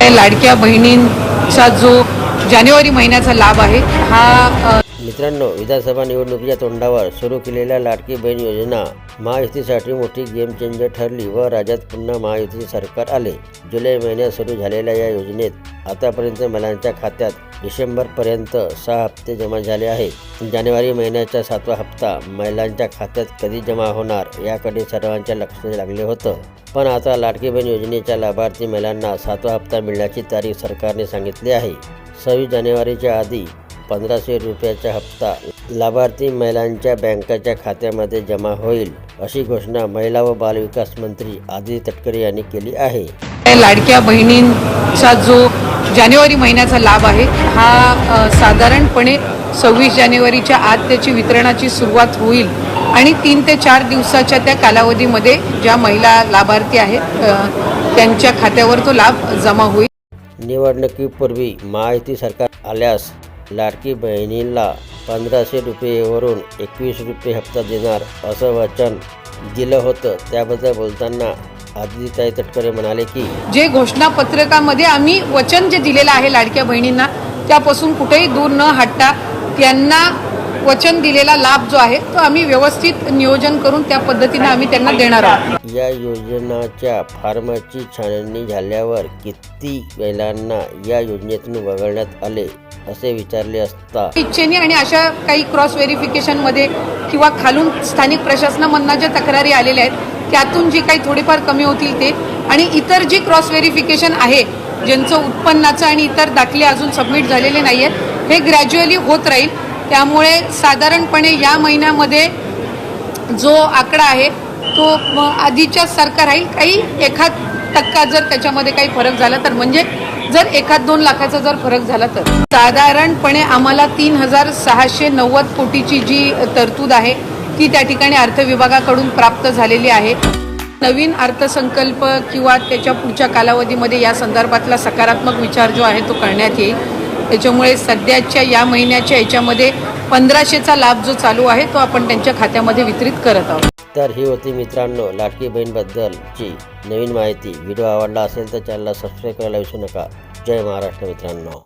लाडक्या बहिणींचा जो जानेवारी महिन्याचा लाभ आहे हा मित्रांनो विधानसभा निवडणुकीच्या तोंडावर सुरू केलेल्या लाडकी बहीण योजना महायुतीसाठी मोठी गेम चेंजर ठरली व राज्यात पुन्हा महायुतीचे सरकार आले. जुलै महिन्यात सुरू झालेल्या या योजनेत आतापर्यंत महिलांच्या खात्यात डिसेंबरपर्यंत सहा हप्ते जमा झाले आहेत. जानेवारी महिन्याचा सातवा हप्ता महिलांच्या खात्यात कधी जमा होणार याकडे सर्वांच्या लक्ष लागले होतं. पण आता लाडकी बहीण योजनेच्या लाभार्थी महिलांना सातवा हप्ता मिळण्याची तारीख सरकारने सांगितली आहे. सव्वीस जानेवारीच्या आधी पंधराशे रुपयाचा हप्ता लाभार्थी महिलांच्या बँकेच्या खात्यामध्ये जमा होईल अशी घोषणा महिला व बालविकास मंत्री आदिती तटकरे यांनी केली आहे. लाडक्या बहिणींचा जो जानेवारी महिन्याचा लाभ आहे हा साधारणपणे सव्वीस जानेवारीच्या आत त्याची वितरणाची सुरुवात होईल आणि तीन ते चार दिवसाच्या त्या कालावधीमध्ये ज्या महिला लाभार्थी आहेत त्यांच्या खात्यावर तो लाभ जमा होईल. निवडणुकीपूर्वी महायुती सरकार आल्यास लाडकी बहिणीला पंधराशे रुपयेवरून एकवीस रुपये हप्ता देणार असं वचन दिलं होतं. त्याबद्दल बोलताना आदितीताई तटकरे म्हणाले की जे घोषणापत्रकामध्ये आम्ही वचन जे दिलेलं आहे लाडक्या बहिणींना त्यापासून कुठेही दूर न हटता त्यांना वचन दिलेला लाभ जो आहे तो आम्ही व्यवस्थित नियोजन करून त्या पद्धतीने आम्ही त्यांना देणार आहोत. या योजनाच्या फार्मची छाननी झाल्यावर किती महिलांना या योजनेतून वगळण्यात आले? असे विचारले असता. इच्छेने आणि अशा काही क्रॉस व्हेरिफिकेशनमध्ये किंवा खालून स्थानिक प्रशासनामधनं ज्या तक्रारी आलेल्या आहेत त्यातून जी काही थोडेफार कमी होतील ते. आणि इतर जी क्रॉस व्हेरिफिकेशन आहे ज्यांचं उत्पन्नाचं आणि इतर दाखले अजून सबमिट झालेले नाही आहेत हे ग्रॅज्युअली होत राहील. त्यामुळे साधारणपणे या महिन्यामध्ये जो आकडा आहे तो म, आधीच्या सारखा राहील. काही एखाद टक्का जर त्याच्यामध्ये काही फरक झाला तर म्हणजे जर एखाद दोन लाखाचा जर फरक झाला तर. साधारणपणे आम्हाला तीन हजार सहाशे नव्वद कोटीची जी तरतूद आहे ती त्या ठिकाणी अर्थ विभागाकडून प्राप्त झालेली आहे. नवीन अर्थसंकल्प किंवा त्याच्या पुढच्या कालावधीमध्ये या संदर्भातला सकारात्मक विचार जो आहे तो करण्यात येईल. त्याच्यामुळे सध्याच्या या महिन्याच्या याच्यामध्ये पंधराशेचा लाभ जो चालू आहे तो आपण त्यांच्या खात्यामध्ये वितरित करत आहोत. तर ही होती मित्रांनो लाडकी बहीणबद्दलची नवीन माहिती. व्हिडिओ आवडला असेल तर चॅनलला सबस्क्राईब करायला विसरू नका. जय महाराष्ट्र मित्रांनो.